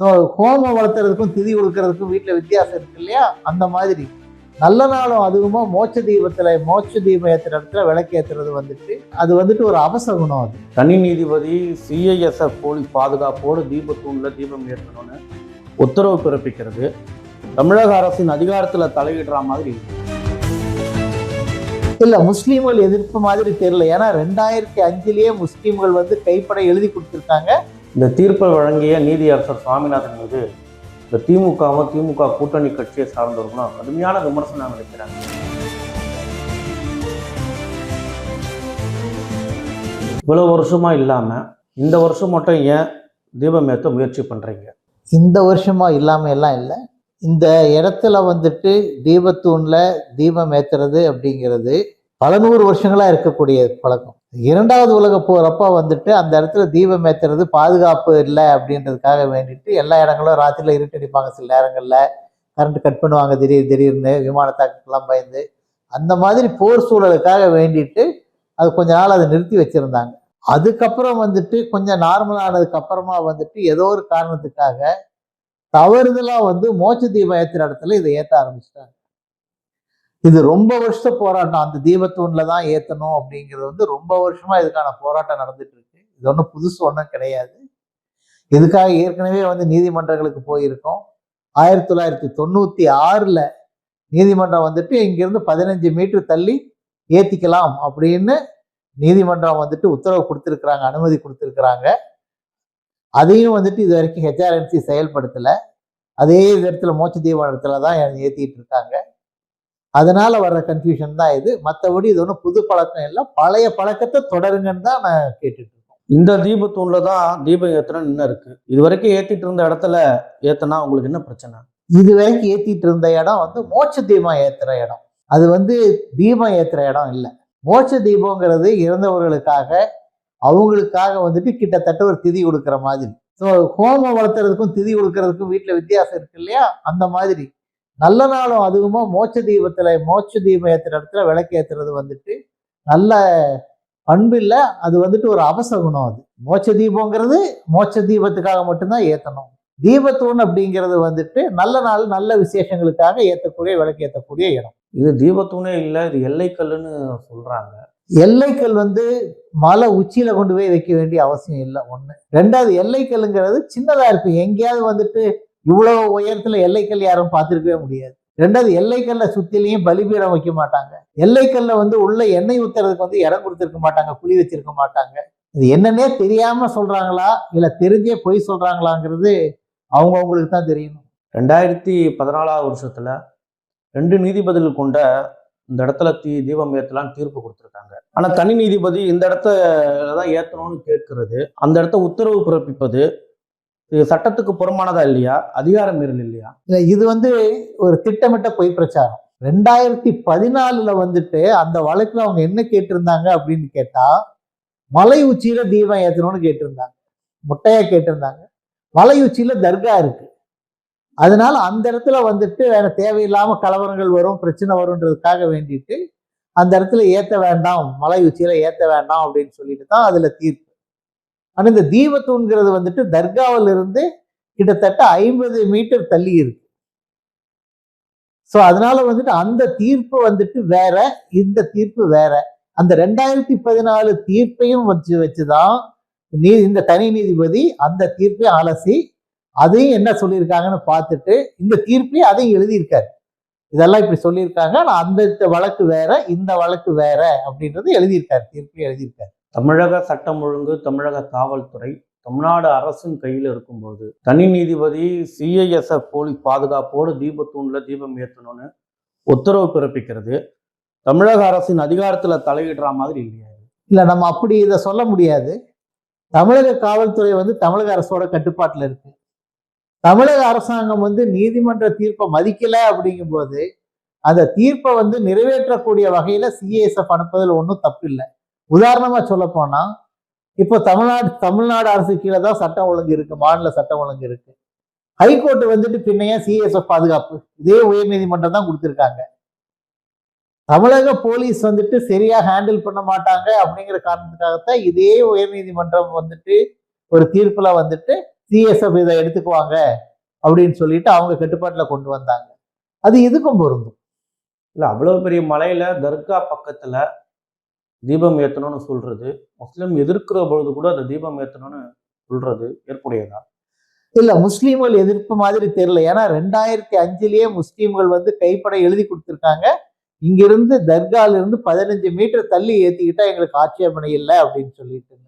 So ஹோமம் வளர்த்துறதுக்கும் திதி கொடுக்கறதுக்கும் வீட்டில் வித்தியாசம் இருக்கு இல்லையா? அந்த மாதிரி. நல்ல நாளும் அதுவுமா மோட்ச தீபத்தில் மோட்ச தீபம் ஏற்றுற இடத்துல விளக்கு ஏற்றுறது வந்துட்டு அது வந்துட்டு ஒரு அவசகுணம் அது. தனி நீதிபதி சிஐஎஸ்எஃப் போலீஸ் பாதுகாப்போடு தீபத்தூணில் தீபம் ஏற்றணும்னு உத்தரவு பிறப்பிக்கிறது. தமிழக அரசின் அதிகாரத்தில் தலையிடுற மாதிரி இருக்கு. இல்லை முஸ்லீம்கள் எதிர்ப்பு மாதிரி தெரியல. ஏன்னா ரெண்டாயிரத்தி அஞ்சுலேயே முஸ்லீம்கள் வந்து கைப்பட எழுதி கொடுத்துருக்காங்க. இந்த தீர்ப்பை வழங்கிய நீதியரசர் சுவாமிநாதன் மீது இந்த திமுகவும் திமுக கூட்டணி கட்சியை சார்ந்தவர்களும் கடுமையான விமர்சனம் வைக்கிறாங்க. இவ்வளவு வருஷமா இல்லாம இந்த வருஷம் மட்டும் ஏன் தீபம் ஏற்ற முயற்சி பண்றீங்க? இந்த வருஷமா இல்லாமல் எல்லாம் இல்லை. இந்த இடத்துல வந்துட்டு தீபத்தூணில் தீபம் ஏற்றுறது அப்படிங்கிறது பல நூறு வருஷங்களாக இருக்கக்கூடிய பழக்கம். இரண்டாவது உலக போகிறப்ப வந்துட்டு அந்த இடத்துல தீபம் ஏற்றுறது பாதுகாப்பு இல்லை அப்படின்றதுக்காக வேண்டிட்டு எல்லா இடங்களும் ராத்திரியில் இருட்டடிப்பாங்க சில நேரங்களில். கரண்ட் கட் பண்ணுவாங்க திடீர் திடீர்னு விமான தாக்கெல்லாம் பயந்து. அந்த மாதிரி போர் சூழலுக்காக வேண்டிட்டு அது கொஞ்ச நாள் அதை நிறுத்தி வச்சுருந்தாங்க. அதுக்கப்புறம் வந்துட்டு கொஞ்சம் நார்மல் ஆனதுக்கு அப்புறமா வந்துட்டு ஏதோ ஒரு காரணத்துக்காக தவறுதலாக வந்து மோட்ச தீபம் ஏற்றுற இடத்துல இதை ஏற்ற ஆரம்பிச்சிட்டாங்க இது ரொம்ப வருஷ போராட்டம். அந்த தீபத்தூண்ல தான் ஏற்றணும் அப்படிங்கிறது வந்து ரொம்ப வருஷமா இதுக்கான போராட்டம் நடந்துட்டு இருக்கு இது ஒன்றும் புதுசு ஒன்றும் கிடையாது. இதுக்காக ஏற்கனவே வந்து நீதிமன்றங்களுக்கு போயிருக்கோம். ஆயிரத்தி தொள்ளாயிரத்தி தொண்ணூத்தி ஆறுல நீதிமன்றம் வந்துட்டு இங்கிருந்து பதினஞ்சு மீட்டர் தள்ளி ஏத்திக்கலாம் அப்படின்னு நீதிமன்றம் வந்துட்டு உத்தரவு கொடுத்துருக்குறாங்க அனுமதி கொடுத்துருக்குறாங்க. அதையும் வந்துட்டு இது வரைக்கும் ஹெச்ஆர்என்சி செயல்படுத்தலை. அதே இடத்துல மோட்ச தீபம் இடத்துல தான் ஏற்றிட்டு இருக்காங்க. அதனால வர்ற கன்ஃபியூஷன் தான் இது. மற்றபடி இது ஒன்றும் புது பழக்கம் இல்லை. பழைய பழக்கத்தை தொடருங்கன்னு தான் நான் கேட்டுட்டு இருக்கோம். இந்த தீபத்தூண்ல தான் தீபம் ஏத்தணும் இன்னும் இருக்கு. இது வரைக்கும் ஏத்திட்டு இருந்த இடத்துல ஏத்தனா உங்களுக்கு என்ன பிரச்சனை? இது வரைக்கும் ஏற்றிட்டு இருந்த இடம் வந்து மோட்ச தீபம் ஏற்றுற இடம். அது வந்து தீபம் ஏற்றுற இடம் இல்லை. மோட்ச தீபங்கிறது இறந்தவர்களுக்காக அவங்களுக்காக வந்துட்டு கிட்டத்தட்ட ஒரு திதி கொடுக்குற மாதிரி. ஸோ ஹோமம் வளர்த்துறதுக்கும் திதி கொடுக்கறதுக்கும் வீட்டில் வித்தியாசம் இருக்கு இல்லையா? அந்த மாதிரி. நல்ல நாளும் அதுவுமா மோட்ச தீபத்தில் மோட்ச தீபம் ஏற்றுற இடத்துல விளக்கு ஏற்றுறது வந்துட்டு நல்ல பண்பு இல்லை. அது வந்துட்டு ஒரு அவசகுணம் அது. மோட்ச தீபங்கிறது மோட்ச தீபத்துக்காக மட்டும்தான் ஏற்றணும் தீபத்தூண் அப்படிங்கிறது வந்துட்டு நல்ல நாள் நல்ல விசேஷங்களுக்காக ஏற்றக்கூடிய விளக்கு ஏற்றக்கூடிய இடம். இது தீபத்தூணே இல்லை இது எல்லைக்கல்லுன்னு சொல்கிறாங்க எல்லைக்கல் வந்து மலை உச்சியில கொண்டு போய் வைக்க வேண்டிய அவசியம் இல்லை ஒன்று ரெண்டாவது எல்லைக்கல்லுங்கிறது சின்னதாக இருக்கு எங்கேயாவது வந்துட்டு இவ்வளோ உயரத்தில் எல்லைக்கல் யாரும் பார்த்துருக்கவே முடியாது. ரெண்டாவது எல்லைக்கல்ல சுத்திலையும் பலிபீடம் வைக்க மாட்டாங்க. எல்லைக்கல்ல வந்து உள்ள எண்ணெய் ஊத்துறதுக்கு வந்து இடம் கொடுத்துருக்க மாட்டாங்க. குழி வச்சிருக்க மாட்டாங்க. இது என்னன்னே தெரியாம சொல்றாங்களா? இல்லை தெரிஞ்சே பொய் சொல்றாங்களாங்கிறது அவங்க அவங்களுக்கு தான் தெரியணும். ரெண்டாயிரத்தி பதினாலாவது வருஷத்துல ரெண்டு நீதிபதிகள் கொண்ட இந்த இடத்துல தீ தீபம் ஏற்றலாம்னு தீர்ப்பு கொடுத்துருக்காங்க. ஆனா தனி நீதிபதி இந்த இடத்துல தான் ஏத்தணும்னு கேட்கறது. அந்த இடத்த உத்தரவு பிறப்பிப்பது இது சட்டத்துக்கு புறமானதா இல்லையா? அதிகார மீறல் இல்லையா? இல்ல இது வந்து ஒரு திட்டமிட்ட பொய் பிரச்சாரம். ரெண்டாயிரத்தி பதினாலுல வந்துட்டு அந்த வழக்குல அவங்க என்ன கேட்டிருந்தாங்க அப்படின்னு கேட்டா மலை உச்சியில தீபம் ஏத்தணும்னு கேட்டிருந்தாங்க. முட்டையா கேட்டிருந்தாங்க. மலை உச்சியில தர்கா இருக்கு. அதனால அந்த இடத்துல வந்துட்டு வேற தேவையில்லாம கலவரங்கள் வரும் பிரச்சனை வரும்ன்றதுக்காக வேண்டிட்டு அந்த இடத்துல ஏத்த வேண்டாம் மலை உச்சியில ஏத்த வேண்டாம் அப்படின்னு சொல்லிட்டு தான் அதுல தீர்ப்பு. ஆனா இந்த தீபத்தூண்கிறது வந்துட்டு தர்காவில் இருந்து கிட்டத்தட்ட ஐம்பது மீட்டர் தள்ளி இருக்கு. ஸோ அதனால வந்துட்டு அந்த தீர்ப்பு வந்துட்டு வேற இந்த தீர்ப்பு வேற. அந்த ரெண்டாயிரத்தி பதினாலு தீர்ப்பையும் வச்சு வச்சுதான் நீ இந்த தனி நீதிபதி அந்த தீர்ப்பையும் அலசி அதையும் என்ன சொல்லியிருக்காங்கன்னு பார்த்துட்டு இந்த தீர்ப்பையும் அதையும் எழுதியிருக்காரு. இதெல்லாம் இப்படி சொல்லியிருக்காங்க. ஆனா அந்த வழக்கு வேற இந்த வழக்கு வேற அப்படின்றது எழுதியிருக்காரு. தீர்ப்பையும் எழுதியிருக்காரு. தமிழக சட்டம் ஒழுங்கு தமிழக காவல்துறை தமிழ்நாடு அரசின் கையில் இருக்கும்போது தனி நீதிபதி சிஐஎஸ்எஃப் போலீஸ் பாதுகாப்போடு தீபத்தூண்ல தீபம் ஏற்றணும்னு உத்தரவு பிறப்பிக்கிறது. தமிழக அரசின் அதிகாரத்துல தலையிடுற மாதிரி இல்லையா. இல்ல நம்ம அப்படி இதை சொல்ல முடியாது. தமிழக காவல்துறை வந்து தமிழக அரசோட கட்டுப்பாட்டுல இருக்கு. தமிழக அரசாங்கம் வந்து நீதிமன்ற தீர்ப்பை மதிக்கல அப்படிங்கும்போது அந்த தீர்ப்பை வந்து நிறைவேற்றக்கூடிய வகையில சிஏஎஸ்எஃப் அனுப்புவதில் ஒன்றும் தப்பு இல்லை. உதாரணமா சொல்ல போனா இப்போ தமிழ்நாடு தமிழ்நாடு அரசு கீழே தான் சட்டம் ஒழுங்கு இருக்கு மாநில சட்டம் ஒழுங்கு இருக்கு. ஹைகோர்ட் வந்துட்டு பின்னையே சிஎஸ்எஃப் பாதுகாப்பு இதே உயர்நீதிமன்றம் தான் கொடுத்துருக்காங்க. தமிழக போலீஸ் வந்துட்டு சரியா ஹேண்டில் பண்ண மாட்டாங்க அப்படிங்கிற காரணத்துக்காகத்தான் இதே உயர்நீதிமன்றம் வந்துட்டு ஒரு தீர்ப்புல வந்துட்டு சிஎஸ்எஃப் இதை எடுத்துக்குவாங்க அப்படின்னு சொல்லிட்டு அவங்க கட்டுப்பாட்டுல கொண்டு வந்தாங்க. அது இதுக்கும் பொருந்தும்? இல்ல அவ்வளவு பெரிய மலையில தர்கா பக்கத்துல தீபம் ஏத்தணும்னு சொல்றது முஸ்லிம் எதிர்க்கிற பொழுது கூட அந்த தீபம் ஏத்தணும்னு சொல்றது ஏற்புடையதா? இல்ல முஸ்லீம்கள் எதிர்ப்பு மாதிரி தெரியல. ஏன்னா ரெண்டாயிரத்தி அஞ்சுலயே முஸ்லீம்கள் வந்து கைப்பட எழுதி கொடுத்துருக்காங்க. இங்கிருந்து தர்கால இருந்து பதினஞ்சு மீட்டர் தள்ளி ஏத்திக்கிட்டா எங்களுக்கு ஆட்சேபனை இல்லை அப்படின்னு சொல்லிட்டு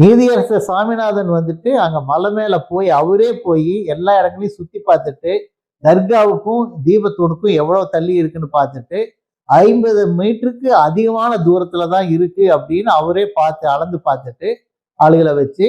நீதியரசர் சாமிநாதன் வந்துட்டு அங்கே மலை மேலே போய் அவரே போய் எல்லா இடங்களையும் சுற்றி பார்த்துட்டு தர்காவுக்கும் தீபத்தூனுக்கும் எவ்வளோ தள்ளி இருக்குன்னு பார்த்துட்டு ஐம்பது மீட்டருக்கு அதிகமான தூரத்தில் தான் இருக்கு அப்படின்னு அவரே பார்த்து அளந்து பார்த்துட்டு ஆளுகளை வச்சு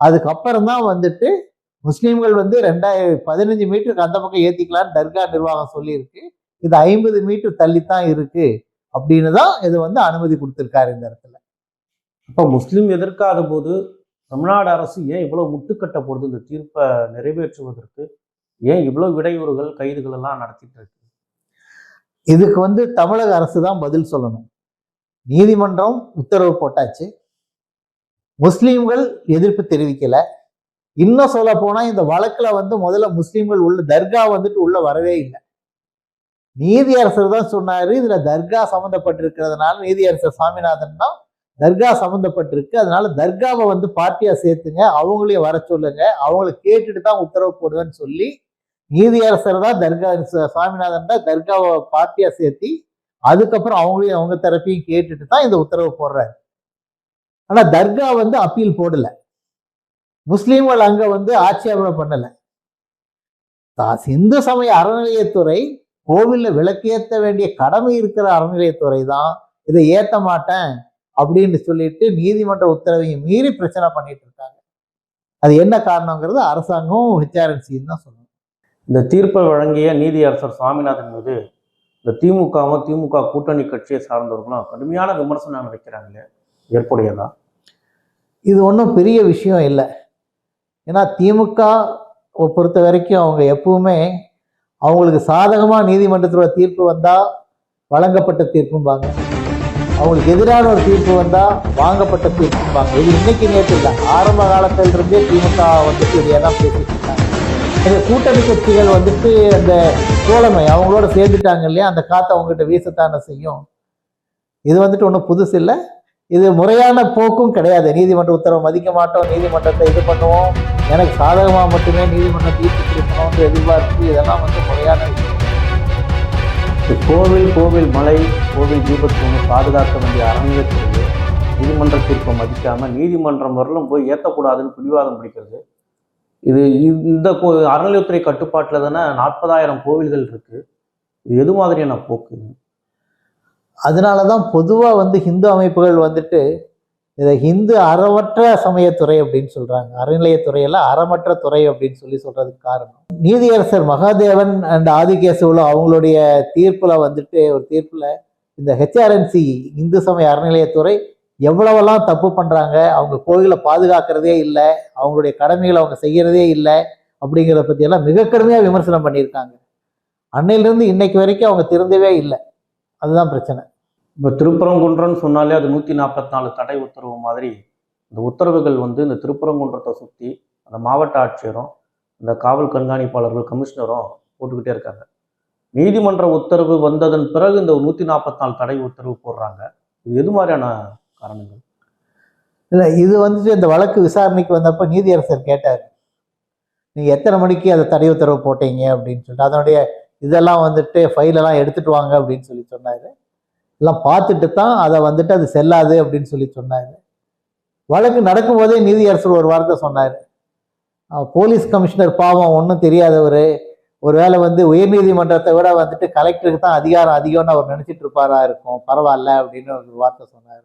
அதுக்கப்புறம் தான் வந்துட்டு முஸ்லீம்கள் வந்து ரெண்டாயிரம் பதினஞ்சு மீட்டருக்கு அந்த பக்கம் ஏற்றிக்கலான்னு தர்கா நிர்வாகம் சொல்லியிருக்கு. இது ஐம்பது மீட்டர் தள்ளி தான் இருக்கு அப்படின்னு தான் இது வந்து அனுமதி கொடுத்துருக்காரு இந்த இடத்துல. இப்போ முஸ்லீம் எதிர்க்காத போது தமிழ்நாடு அரசு ஏன் இவ்வளோ முட்டுக்கட்ட போடுது? இந்த தீர்ப்பை நிறைவேற்றுவதற்கு ஏன் இவ்வளோ இடையூறுகள் கைதுகள் எல்லாம் நடத்திட்டு இருக்கு? இதுக்கு வந்து தமிழக அரசு தான் பதில் சொல்லணும். நீதிமன்றம் உத்தரவு போட்டாச்சு. முஸ்லீம்கள் எதிர்ப்பு தெரிவிக்கல. இன்னும் சொல்ல போனா இந்த வழக்குல வந்து முதல்ல முஸ்லீம்கள் உள்ள தர்கா வந்துட்டு உள்ள வரவே இல்லை. நீதியரசர் தான் சொன்னாரு. இதுல தர்கா சம்மந்தப்பட்டிருக்கிறதுனால நீதியரசர் சாமிநாதன் தான் தர்கா சம்மந்தப்பட்டிருக்கு அதனால தர்காவை வந்து பார்ட்டியாக சேர்த்துங்க. அவங்களையும் வர சொல்லுங்க. அவங்கள கேட்டுட்டு தான் உத்தரவு போடுவேன்னு சொல்லி நீதியரசர் தான் தர்கா சுவாமிநாதன் தான் தர்காவை பார்ட்டியாக சேர்த்தி அதுக்கப்புறம் அவங்களையும் அவங்க தரப்பையும் கேட்டுட்டு தான் இந்த உத்தரவு போடுறாரு. ஆனால் தர்கா வந்து அப்பீல் போடலை. முஸ்லீம்கள் அங்கே வந்து ஆட்சேபனை பண்ணலை. தா- சமய அறநிலையத்துறை கோவிலில் விளக்கேற்ற வேண்டிய கடமை இருக்கிற அறநிலையத்துறை தான். இதை ஏற்ற மாட்டேன். அப்படின்னு சொல்லிட்டு நீதிமன்ற உத்தரவையும் மீறி பிரச்சனை பண்ணிட்டு இருக்காங்க. அது என்ன காரணங்கிறது அரசாங்கம் ஹெச்ஆர்என்சின்னு தான் சொல்லணும். இந்த தீர்ப்பை வழங்கிய நீதியரசர் சுவாமிநாதன் மீது இந்த திமுகவும் திமுக கூட்டணி கட்சியை சார்ந்தவர்களும் கடுமையான விமர்சனம் வைக்கிறாங்களே ஏற்புடையதா? இது ஒன்றும் பெரிய விஷயம் இல்லை. ஏன்னா திமுக பொறுத்த வரைக்கும் அவங்க எப்பவுமே அவங்களுக்கு சாதகமாக நீதிமன்றத்தோட தீர்ப்பு வந்தால் வழங்கப்பட்ட தீர்ப்பும்பாங்க. அவங்களுக்கு எதிரான ஒரு தீர்ப்பு வந்தால் வாங்கப்பட்ட தீர்ப்பும்பாங்க இது இன்னைக்கு நேற்று இல்லை. ஆரம்ப காலத்தில் இருந்தே திமுக வந்துட்டு இதையே தான் பேசிட்டு இருக்காங்க இந்த கூட்டணி கட்சிகள் வந்துட்டு அந்த தோழமை அவங்களோட சேர்ந்துட்டாங்க இல்லையா? அந்த காற்றை அவங்ககிட்ட வீசத்தானே செய்யும். இது வந்துட்டு ஒன்றும் புதுசு இல்லை. இது முறையான போக்கும் கிடையாது. நீதிமன்ற உத்தரவை மதிக்க மாட்டோம். நீதிமன்றத்தை இது பண்ணுவோம். எனக்கு சாதகமாக மட்டுமே நீதிமன்றம் தீர்ப்பு கொடுக்கணும்னு இதெல்லாம் வந்து முறையான விஷயம் கோவில் கோவில் மலை கோவில் தீபத்தூணை பாதுகாக்க வேண்டிய அறநிலையத்துறையை நீதிமன்ற தீர்ப்பை மதிக்காமல் நீதிமன்றம் வரலும் போய் ஏற்றக்கூடாதுன்னு பிடிவாதம் பிடிக்கிறது. இது இந்த கோ அறநிலையத்துறை கட்டுப்பாட்டில் தானே நாற்பதாயிரம் கோவில்கள் இருக்குது இது எது மாதிரியான போக்கு அதனால தான் பொதுவாக வந்து ஹிந்து அமைப்புகள் வந்துட்டு இதை ஹிந்து அறமற்ற சமயத்துறை அப்படின்னு சொல்றாங்க. அறநிலையத்துறையில அறமற்ற துறை அப்படின்னு சொல்லி சொல்றதுக்கு காரணம். நீதியரசர் மகாதேவன் அண்ட் ஆதிகேசவுல அவங்களுடைய தீர்ப்புல வந்துட்டு ஒரு தீர்ப்புல இந்த ஹெச்ஆர்என்சி இந்து சமய அறநிலையத்துறை எவ்வளவெல்லாம் தப்பு பண்றாங்க அவங்க கோயிலை பாதுகாக்கிறதே இல்லை அவங்களுடைய கடமைகளை அவங்க செய்யறதே இல்லை அப்படிங்கிறத பத்தி எல்லாம் மிக கடுமையா விமர்சனம் பண்ணியிருக்காங்க. அன்னையிலிருந்து இன்னைக்கு வரைக்கும் அவங்க திருந்தவே இல்லை. அதுதான் பிரச்சனை. இப்போ திருப்பரங்குன்றம்னு சொன்னாலே அது நூற்றி நாற்பத்தி நாலு தடை உத்தரவு மாதிரி இந்த உத்தரவுகள் வந்து இந்த திருப்பரங்குன்றத்தை சுற்றி அந்த மாவட்ட ஆட்சியரும் இந்த காவல் கண்காணிப்பாளர்கள் கமிஷனரும் போட்டுக்கிட்டே இருக்காங்க. நீதிமன்ற உத்தரவு வந்ததன் பிறகு இந்த நூற்றி நாற்பத்தி நாலு தடை உத்தரவு போடுறாங்க. இது எது மாதிரியான காரணங்கள்? இல்லை இது வந்துட்டு இந்த வழக்கு விசாரணைக்கு வந்தப்போ நீதியரசர் கேட்டார். நீங்கள் எத்தனை மணிக்கு அதை தடை உத்தரவு போட்டீங்க அப்படின்னு சொல்லிட்டு அதனுடைய இதெல்லாம் வந்துட்டு ஃபைலெல்லாம் எடுத்துட்டு வாங்க அப்படின்னு சொல்லி சொன்னார். எல்லாம் பார்த்துட்டு தான் அதை வந்துட்டு அது செல்லாது அப்படின்னு சொல்லி சொன்னார். வழக்கு நடக்கும்போதே நீதியரசர் ஒரு வார்த்தை சொன்னார். போலீஸ் கமிஷனர் பாவம் ஒன்றும் தெரியாதவர். ஒருவேளை வந்து உயர்நீதிமன்றத்தை விட வந்துட்டு கலெக்டருக்கு தான் அதிகாரம் அதிகம்னு அவர் நினச்சிட்டு இருப்பாரா இருக்கும். பரவாயில்ல அப்படின்னு ஒரு வார்த்தை சொன்னார்.